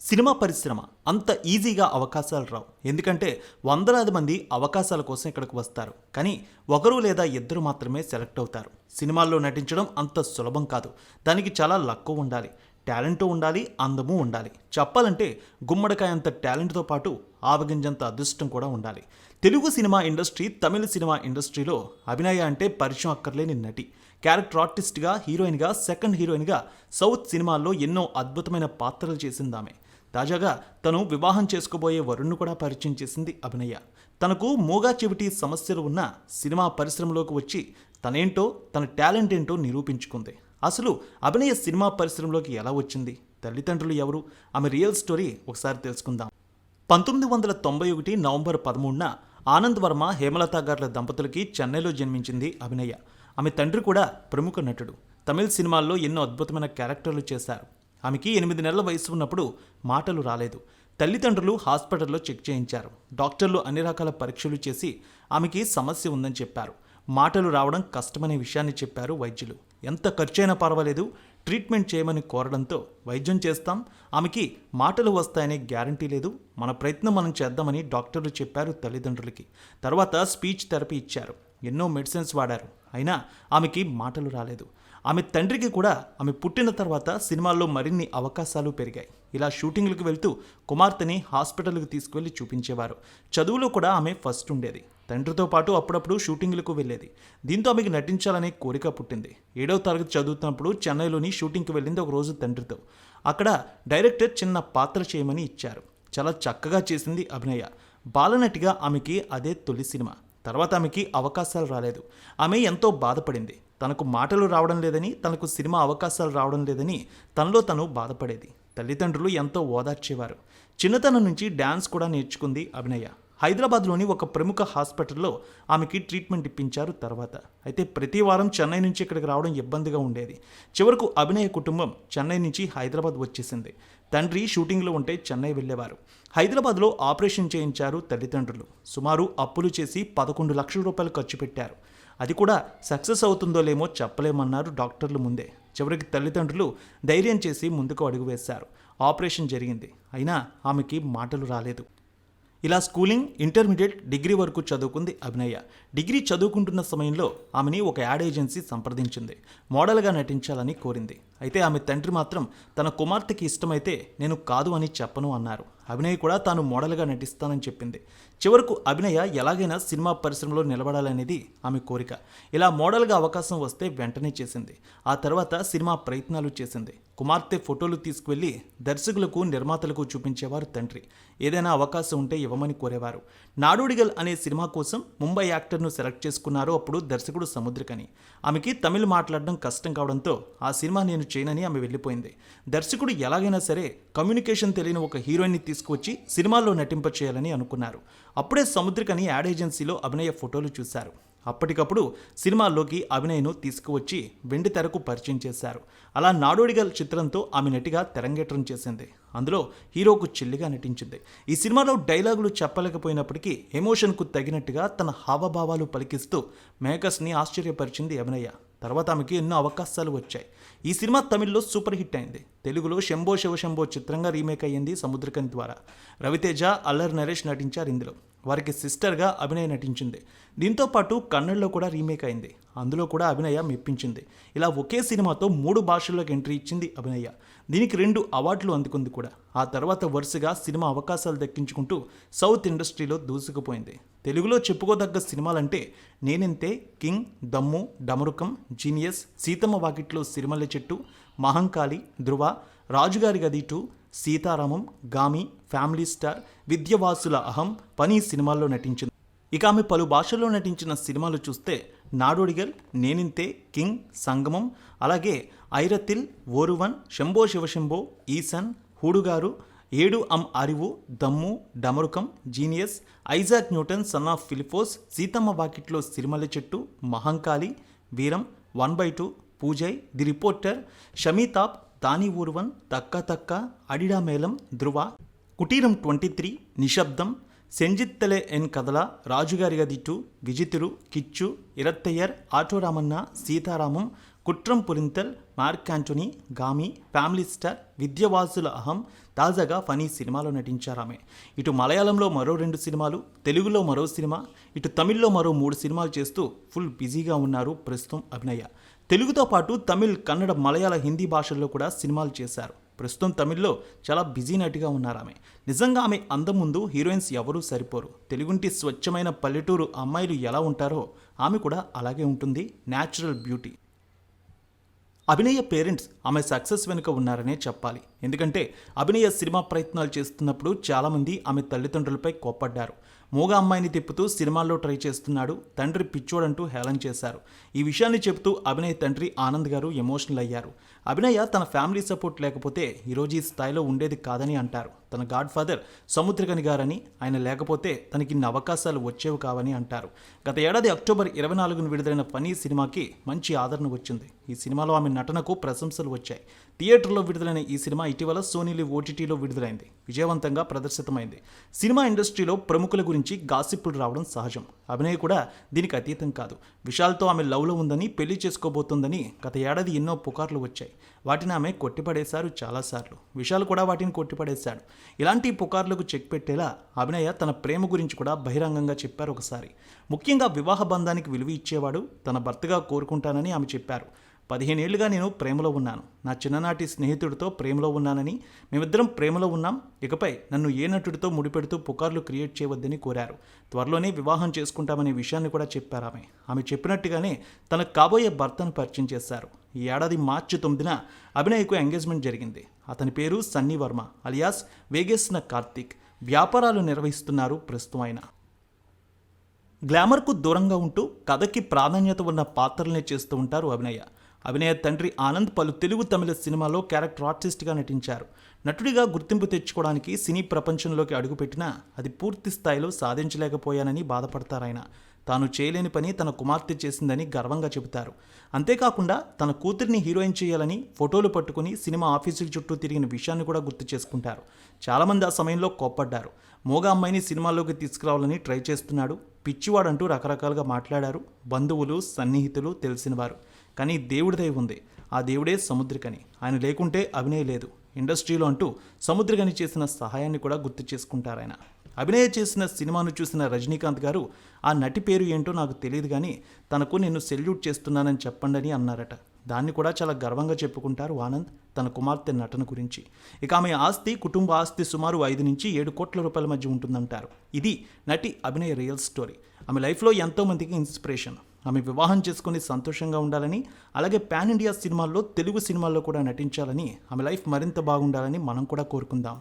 Cinema పరిశ్రమ అంత ఈజీగా అవకాశాలు రావు. ఎందుకంటే వందలాది మంది అవకాశాల కోసం ఇక్కడికి వస్తారు. కానీ ఒకరు లేదా ఇద్దరు మాత్రమే సెలెక్ట్ అవుతారు. సినిమాల్లో నటించడం అంత సులభం కాదు. దానికి చాలా లక్కు ఉండాలి. టాలెంట్ ఉండాలి. అందము ఉండాలి. చెప్పాలంటే గుమ్మడికాయ అంత టాలెంట్తో పాటు ఆవగింజంత అదృష్టం కూడా ఉండాలి. Telugu cinema industry Tamil cinema ఇండస్ట్రీలో అభినయ అంటే పరిచయం అక్కర్లేని నటి. క్యారెక్టర్ ఆర్టిస్ట్గా హీరోయిన్గా సెకండ్ హీరోయిన్గా సౌత్ సినిమాల్లో ఎన్నో అద్భుతమైన పాత్రలు చేసిందామే. ఆమె తాజాగా తను వివాహం చేసుకోబోయే వరుణ్ను కూడా పరిచయం చేసింది అభినయ. తనకు మూగా చెవిటి సమస్యలు ఉన్న సినిమా పరిశ్రమలోకి వచ్చి తనేంటో తన టాలెంట్ ఏంటో నిరూపించుకుంది. అసలు అభినయ సినిమా పరిశ్రమలోకి ఎలా వచ్చింది? తల్లిదండ్రులు ఎవరు? ఆమె రియల్ స్టోరీ ఒకసారి తెలుసుకుందాం. పంతొమ్మిది వందల తొంభై ఒకటి నవంబర్ పదమూడున ఆనంద్ వర్మ హేమలత గార్ల దంపతులకి చెన్నైలో జన్మించింది అభినయ. ఆమె తండ్రి కూడా ప్రముఖ నటుడు. తమిళ సినిమాల్లో ఎన్నో అద్భుతమైన క్యారెక్టర్లు చేశారు. ఆమెకి ఎనిమిది నెలల వయసు ఉన్నప్పుడు మాటలు రాలేదు. తల్లిదండ్రులు హాస్పిటల్లో చెక్ చేయించారు. డాక్టర్లు అన్ని రకాల పరీక్షలు చేసి ఆమెకి సమస్య ఉందని చెప్పారు. మాటలు రావడం కష్టమనే విషయాన్ని చెప్పారు వైద్యులు. ఎంత ఖర్చైనా పర్వాలేదు. ట్రీట్మెంట్ చేయమని కోరడంతో వైద్యం చేస్తాం. ఆమెకి మాటలు వస్తాయనే గ్యారంటీ లేదు. మన ప్రయత్నం మనం చేద్దామని డాక్టర్లు చెప్పారు తల్లిదండ్రులకి. తర్వాత స్పీచ్ థెరపీ ఇచ్చారు. ఎన్నో మెడిసిన్స్ వాడారు. అయినా ఆమెకి మాటలు రాలేదు. ఆమె తండ్రికి కూడా ఆమె పుట్టిన తర్వాత సినిమాల్లో మరిన్ని అవకాశాలు పెరిగాయి. ఇలా షూటింగ్లకు వెళ్తూ కుమార్తెని హాస్పిటల్కి తీసుకువెళ్ళి చూపించేవారు. చదువులో కూడా ఆమె ఫస్ట్ ఉండేది. తండ్రితో పాటు అప్పుడప్పుడు షూటింగ్లకు వెళ్ళేది. దీంతో ఆమెకి నటించాలనే కోరిక పుట్టింది. ఏడవ తరగతి చదువుతున్నప్పుడు చెన్నైలోని షూటింగ్కి వెళ్ళింది ఒక రోజు తండ్రితో. అక్కడ డైరెక్టర్ చిన్న పాత్ర చేయమని ఇచ్చారు. చాలా చక్కగా చేసింది అభినయ. బాలనటిగా ఆమెకి అదే తొలి సినిమా. తర్వాత ఆమెకి అవకాశాలు రాలేదు. ఆమె ఎంతో బాధపడింది. తనకు మాటలు రావడం లేదని తనకు సినిమా అవకాశాలు రావడం లేదని తనలో తను బాధపడేది. తల్లిదండ్రులు ఎంతో ఓదార్చేవారు. చిన్నతనం నుంచి డ్యాన్స్ కూడా నేర్చుకుంది అభినయ. హైదరాబాద్లోని ఒక ప్రముఖ హాస్పిటల్లో ఆమెకి ట్రీట్మెంట్ ఇప్పించారు తర్వాత. అయితే ప్రతి వారం చెన్నై నుంచి ఇక్కడికి రావడం ఇబ్బందిగా ఉండేది. చివరకు అభినయ కుటుంబం చెన్నై నుంచి హైదరాబాద్ వచ్చేసింది. తండ్రి షూటింగ్లో ఉంటే చెన్నై వెళ్ళేవారు. హైదరాబాద్లో ఆపరేషన్ చేయించారు తల్లిదండ్రులు. సుమారు అప్పులు చేసి పదకొండు లక్షల రూపాయలు ఖర్చు పెట్టారు. అది కూడా సక్సెస్ అవుతుందో లేమో చెప్పలేమన్నారు డాక్టర్లు ముందే. చివరికి తల్లిదండ్రులు ధైర్యం చేసి ముందుకు అడుగు వేశారు. ఆపరేషన్ జరిగింది. అయినా ఆమెకి మాటలు రాలేదు. ఇలా స్కూలింగ్ ఇంటర్మీడియట్ డిగ్రీ వరకు చదువుకుంది అభినయ. డిగ్రీ చదువుకుంటున్న సమయంలో ఆమెని ఒక యాడ్ ఏజెన్సీ సంప్రదించింది. మోడల్గా నటించాలని కోరింది. అయితే ఆమె తండ్రి మాత్రం తన కుమార్తెకి ఇష్టమైతే నేను కాదు అని చెప్పను అన్నారు. అభినయ్ కూడా తాను మోడల్గా నటిస్తానని చెప్పింది. చివరకు అభినయ ఎలాగైనా సినిమా పరిశ్రమలో నిలబడాలనేది ఆమె కోరిక. ఇలా మోడల్గా అవకాశం వస్తే వెంటనే చేసింది. ఆ తర్వాత సినిమా ప్రయత్నాలు చేసింది. కుమార్తె ఫోటోలు తీసుకువెళ్ళి దర్శకులకు నిర్మాతలకు చూపించేవారు తండ్రి. ఏదైనా అవకాశం ఉంటే ఇవ్వమని కోరేవారు. నాడుడిగల్ అనే సినిమా కోసం ముంబై యాక్టర్ను సెలెక్ట్ చేసుకున్నారు అప్పుడు దర్శకుడు సముద్రకని. ఆమెకి తమిళ్ మాట్లాడడం కష్టం కావడంతో ఆ సినిమా నేను చేయనని ఆమె వెళ్ళిపోయింది. దర్శకుడు ఎలాగైనా సరే కమ్యూనికేషన్ తెలియని ఒక హీరోయిన్ని తీసుకువచ్చి సినిమాల్లో నటింప చేయాలని అనుకున్నారు. అప్పుడే సముద్రికని యాడ్ ఏజెన్సీలో అభినయ ఫోటోలు చూశారు. అప్పటికప్పుడు సినిమాల్లోకి అభినయను తీసుకువచ్చి వెండి తెరకు పరిచయం చేశారు. అలా నాడోడిగల్ చిత్రంతో ఆమె నటిగా తెరంగేట్రం చేసింది. అందులో హీరోకు చెల్లిగా నటించింది. ఈ సినిమాలో డైలాగులు చెప్పలేకపోయినప్పటికీ ఎమోషన్కు తగినట్టుగా తన హావభావాలు పలికిస్తూ మేకర్స్ని ఆశ్చర్యపరిచింది అభినయ. తర్వాత ఆమెకి ఎన్నో అవకాశాలు వచ్చాయి. ఈ సినిమా తమిళ్ళో సూపర్ హిట్ అయింది. తెలుగులో శంభో శివ శంభో చిత్రంగా రీమేక్ అయ్యింది సముద్రకం ద్వారా. రవితేజ అల్లర్ నరేష్ నటించారు ఇందులో. వారికి సిస్టర్గా అభినయ నటించింది. దీంతో పాటు కన్నడలో కూడా రీమేక్ అయింది. అందులో కూడా అభినయ మెప్పించింది. ఇలా ఒకే సినిమాతో మూడు భాషల్లోకి ఎంట్రీ ఇచ్చింది అభినయ. దీనికి రెండు అవార్డులు అందుకుంది కూడా. ఆ తర్వాత వరుసగా సినిమా అవకాశాలు దక్కించుకుంటూ సౌత్ ఇండస్ట్రీలో దూసుకుపోయింది. తెలుగులో చెప్పుకోదగ్గ సినిమాలంటే నేనంతే కింగ్ దమ్ము డమరుకం జీనియస్ సీతమ్మ వాకిట్లో సిరిమల్లె చెట్టు Mahankali Dhruva Rajugari Gadhi two Sitaramam Gaami family star Vidyavasula Aham పని సినిమాల్లో నటించింది. ఇక ఆమె పలు భాషల్లో నటించిన సినిమాలు చూస్తే నాడోడిగల్ నేనింతే కింగ్ సంగమం అలాగే ఐరతిల్ ఓరువన్ శంభో శివశంభో ఈసన్ హూడుగారు ఏడు అమ్ Arivu Dammu Damarukam genius Isaac Newton son of Philipose Seethamma Vakitlo Sirimalle Chettu Mahankali Veeram one by two Poojai the reporter Shamitabh தானி ఊర్వన్ తక్క తక్క అడిడా மேலம் ధ్రువ కుటీరం ట్వంటీ త్రీ నిశ్శబ్దం సెంజిత్తలే ఎన్ కథల రాజుగారి గదిట్టు విజితురు కిచ్చు ఇరత్తయ్యర్ ఆటోరామన్న సీతారామం కుట్రం పురింతల్ mark Antony Gaami family star విద్యవాసుల అహం తాజాగా ఫనీ సినిమాలో నటించారామే. ఇటు మలయాళంలో మరో రెండు సినిమాలు తెలుగులో మరో సినిమా ఇటు తమిళ్ళో మరో మూడు సినిమాలు చేస్తూ ఫుల్ బిజీగా ఉన్నారు ప్రస్తుతం అభినయ. తెలుగుతో పాటు తమిళ్ కన్నడ మలయాళ హిందీ భాషల్లో కూడా సినిమాలు చేశారు. ప్రస్తుతం తమిళ్ళో చాలా బిజీ నటిగా ఉన్నారు ఆమె. నిజంగా ఆమె అందం ముందు హీరోయిన్స్ ఎవరూ సరిపోరు. తెలుగుంటి స్వచ్ఛమైన పల్లెటూరు అమ్మాయిలు ఎలా ఉంటారో ఆమె కూడా అలాగే ఉంటుంది. Natural beauty. అభినయ పేరెంట్స్ ఆమె సక్సెస్ వెనుక ఉన్నారనే చెప్పాలి. ఎందుకంటే అభినయ సినిమా ప్రయత్నాలు చేస్తున్నప్పుడు చాలామంది ఆమె తల్లిదండ్రులపై కోప్పడ్డారు. మూగ అమ్మాయిని తిప్పుతూ సినిమాల్లో ట్రై చేస్తున్నాడు. తండ్రి పిచ్చోడంటూ హేళన చేశారు. ఈ విషయాన్ని చెబుతూ అభినయ్ తండ్రి ఆనంద్ గారు ఎమోషనల్ అయ్యారు. అభినయ తన ఫ్యామిలీ సపోర్ట్ లేకపోతే ఈరోజు ఈ స్థాయిలో ఉండేది కాదని అంటారు. తన గాడ్ ఫాదర్ సముద్రగని గారని ఆయన లేకపోతే తనకి ఇన్ని అవకాశాలు వచ్చేవి కావని అంటారు. గత ఏడాది అక్టోబర్ ఇరవై నాలుగున విడుదలైన ఫనీ సినిమాకి మంచి ఆదరణ వచ్చింది. ఈ సినిమాలో ఆమె నటనకు ప్రశంసలు వచ్చాయి. థియేటర్లో విడుదలైన ఈ సినిమా ఇటీవల సోనీలి ఓటీటీలో విడుదలైంది. విజయవంతంగా ప్రదర్శితమైంది. సినిమా ఇండస్ట్రీలో ప్రముఖుల గురించి గాసిప్పులు రావడం సహజం. అభినయ్ కూడా దీనికి అతీతం కాదు. విశాల్తో ఆమె లవ్లో ఉందని పెళ్ళి చేసుకోబోతోందని గత ఏడాది ఎన్నో పుకార్లు వచ్చాయి. వాటిని ఆమె కొట్టిపడేశారు చాలాసార్లు. విశాల్ కూడా వాటిని కొట్టిపడేశాడు. ఇలాంటి పుకార్లకు చెక్ పెట్టేలా అభినయ తన ప్రేమ గురించి కూడా బహిరంగంగా చెప్పారు ఒకసారి. ముఖ్యంగా వివాహ బంధానికి విలువ ఇచ్చేవాడు తన భర్తగా కోరుకుంటానని ఆమె చెప్పారు. పదిహేనేళ్ళుగా నేను ప్రేమలో ఉన్నాను. నా చిన్ననాటి స్నేహితుడితో ప్రేమలో ఉన్నానని మేమిద్దరం ప్రేమలో ఉన్నాం. ఇకపై నన్ను ఏ నటుడితో ముడిపెడుతూ పుకార్లు క్రియేట్ చేయవద్దని కోరారు. త్వరలోనే వివాహం చేసుకుంటామనే విషయాన్ని కూడా చెప్పారు ఆమె. ఆమె చెప్పినట్టుగానే తనకు కాబోయే భర్తను పరిచయం చేశారు. ఈ ఏడాది మార్చి తొమ్మిదిన అభినయకు ఎంగేజ్మెంట్ జరిగింది. అతని పేరు సన్నీ వర్మ అలియాస్ వేగేసిన కార్తీక్. వ్యాపారాలు నిర్వహిస్తున్నారు ప్రస్తుతం ఆయన. గ్లామర్కు దూరంగా ఉంటూ కథకి ప్రాధాన్యత ఉన్న పాత్రలనే చేస్తూ ఉంటారు అభినయ. అభినయ తండ్రి ఆనంద్ పలు తెలుగు తమిళ సినిమాలో క్యారెక్టర్ ఆర్టిస్ట్గా నటించారు. నటుడిగా గుర్తింపు తెచ్చుకోవడానికి సినీ ప్రపంచంలోకి అడుగుపెట్టినా అది పూర్తి స్థాయిలో సాధించలేకపోయానని బాధపడతారాయన. తాను చేయలేని పని తన కుమార్తె చేసిందని గర్వంగా చెబుతారు. అంతేకాకుండా తన కూతురిని హీరోయిన్ చేయాలని ఫోటోలు పట్టుకుని సినిమా ఆఫీసుల చుట్టూ తిరిగిన విషయాన్ని కూడా గుర్తు చేసుకుంటారు. చాలామంది ఆ సమయంలో కోప్పడ్డారు. మోగ అమ్మాయిని సినిమాల్లోకి తీసుకురావాలని ట్రై చేస్తున్నాడు. పిచ్చివాడంటూ రకరకాలుగా మాట్లాడారు. బంధువులు సన్నిహితులు తెలిసినవారు. కానీ దేవుడిదై ఉంది. ఆ దేవుడే సముద్రికని. ఆయన లేకుంటే అభినయ లేదు. ఇండస్ట్రీలో అంటూ సముద్రికని చేసిన సహాయాన్ని కూడా గుర్తు చేసుకుంటారు ఆయన. అభినయ చేసిన సినిమాను చూసిన రజనీకాంత్ గారు ఆ నటి పేరు ఏంటో నాకు తెలియదు కానీ తనకు నేను సెల్యూట్ చేస్తున్నానని చెప్పండి అన్నారట. దాన్ని కూడా చాలా గర్వంగా చెప్పుకుంటారు ఆనంద్ తన కుమార్తె నటన గురించి. ఇక ఆమె ఆస్తి కుటుంబ ఆస్తి సుమారు ఐదు నుంచి ఏడు కోట్ల రూపాయల మధ్య ఉంటుందంటారు. ఇది నటి అభినయ రియల్ స్టోరీ. ఆమె లైఫ్లో ఎంతోమందికి ఇన్స్పిరేషన్. ఆమె వివాహం చేసుకుని సంతోషంగా ఉండాలని అలాగే పాన్ ఇండియా సినిమాల్లో తెలుగు సినిమాల్లో కూడా నటించాలని ఆమె లైఫ్ మరింత బాగుండాలని మనం కూడా కోరుకుందాం.